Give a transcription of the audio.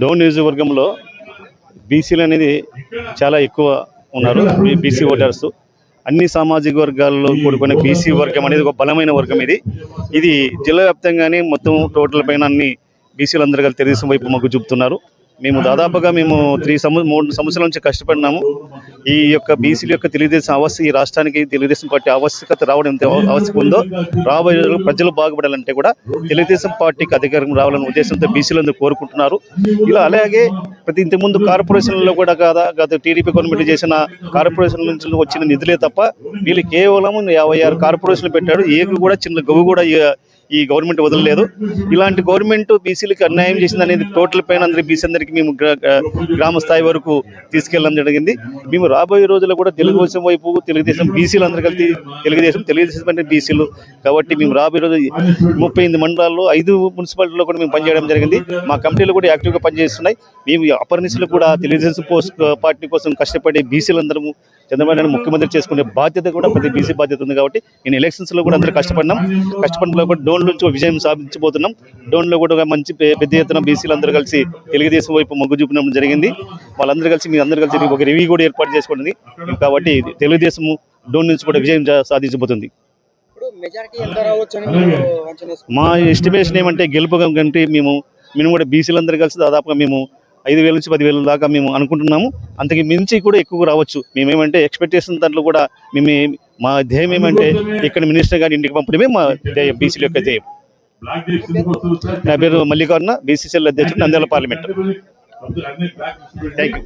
డోన్ నియోజకవర్గంలో బీసీలు అనేది చాలా ఎక్కువ ఉన్నారు బీసీ ఓటర్స్. అన్ని సామాజిక వర్గాల్లో కూడుకున్న బీసీ వర్గం అనేది ఒక బలమైన వర్గం ఇది. ఇది జిల్లా వ్యాప్తంగానే మొత్తం టోటల్ పైన అన్ని బీసీలు అందరు కలిసి తెలుగుదేశం వైపు మొగ్గు చూపుతున్నారు. మేము దాదాపుగా మేము త్రీ సంవ మూడు సంవత్సరాల నుంచి కష్టపడినాము. ఈ యొక్క బీసీల యొక్క తెలుగుదేశం అవస్థ ఈ రాష్ట్రానికి తెలుగుదేశం పార్టీ ఆవశ్యకత రావడం ఎంత ఆవశ్యకం ఉందో రాబోయే ప్రజలు బాగుపడాలంటే కూడా తెలుగుదేశం పార్టీకి అధికారం రావాలనే ఉద్దేశంతో బీసీలందరూ కోరుకుంటున్నారు. ఇలా అలాగే ప్రతి ఇంతకుముందు కార్పొరేషన్లో కూడా కాదా గత టీడీపీ గవర్నమెంట్ చేసిన కార్పొరేషన్ నుంచి వచ్చిన నిధులే తప్ప వీళ్ళు కేవలం యాభై ఆరు కార్పొరేషన్లు పెట్టాడు. ఏకు కూడా చిన్న గవ్వు కూడా ఈ- గవర్నమెంట్ వదలలేదు. ఇలాంటి గవర్నమెంట్ బీసీలకు అన్యాయం చేసింది అనేది టోటల్ పైన అందరి బీసీ అందరికీ మేము గ్రా- గ్రామ స్థాయి వరకు తీసుకెళ్ళడం జరిగింది. మేము రాబోయే రోజుల్లో కూడా తెలుగుదేశం వైపు తెలుగుదేశం బీసీలు అందరూ కలిసి తెలుగుదేశం తెలుగుదేశం అంటే బీసీలు. కాబట్టి మేము రాబోయే రోజు ముప్పై ఎనిమిది మండలాల్లో ఐదు మున్సిపాలిటీలో కూడా మేము పనిచేయడం జరిగింది. మా కమిటీలు కూడా యాక్టివ్గా పనిచేస్తున్నాయి. మేము అపర్నిసులు కూడా తెలుగుదేశం పోస్ట్ పార్టీ కోసం కష్టపడే బీసీలందరము చంద్రబాబు నాయుడు ముఖ్యమంత్రి చేసుకునే బాధ్యత కూడా ప్రతి బీసీ బాధ్యత ఉంది కాబట్టి నేను ఎలక్షన్స్లో కూడా అందరూ కష్టపడినాం. కష్టపడిన కూడా డోన్ నుంచి విజయం సాధించబోతున్నాం. డోన్లో కూడా మంచి పెద్ద ఎత్తున బీసీలు అందరూ కలిసి తెలుగుదేశం వైపు మొగ్గు చూపడం జరిగింది. వాళ్ళందరూ కలిసి మీ అందరూ కలిసి ఒక రివ్యూ కూడా ఏర్పాటు చేసుకుంటుంది కాబట్టి తెలుగుదేశం డోన్ నుంచి కూడా విజయం సాధించబోతుంది? మా ఎస్టిమేషన్ ఏమంటే గెలుపు కంటే మేము మేము కూడా బీసీలందరూ కలిసి దాదాపుగా మేము ఐదు వేల నుంచి పదివేల దాకా మేము అనుకుంటున్నాము. అంతకి మించి కూడా ఎక్కువ రావచ్చు. మేమేమంటే ఎక్స్పెక్టేషన్ దాంట్లో కూడా మేము మా ధ్యేయం ఏమంటే ఇక్కడ మినిస్టర్ గారి ఇంటికి పంపడమే మా ధ్యేయం బీసీల యొక్క ధ్యేయం. నా పేరు మల్లికార్జున బీసీసీఎల్ అధ్యక్షుడు నంద్యాల పార్లమెంట్. Thank you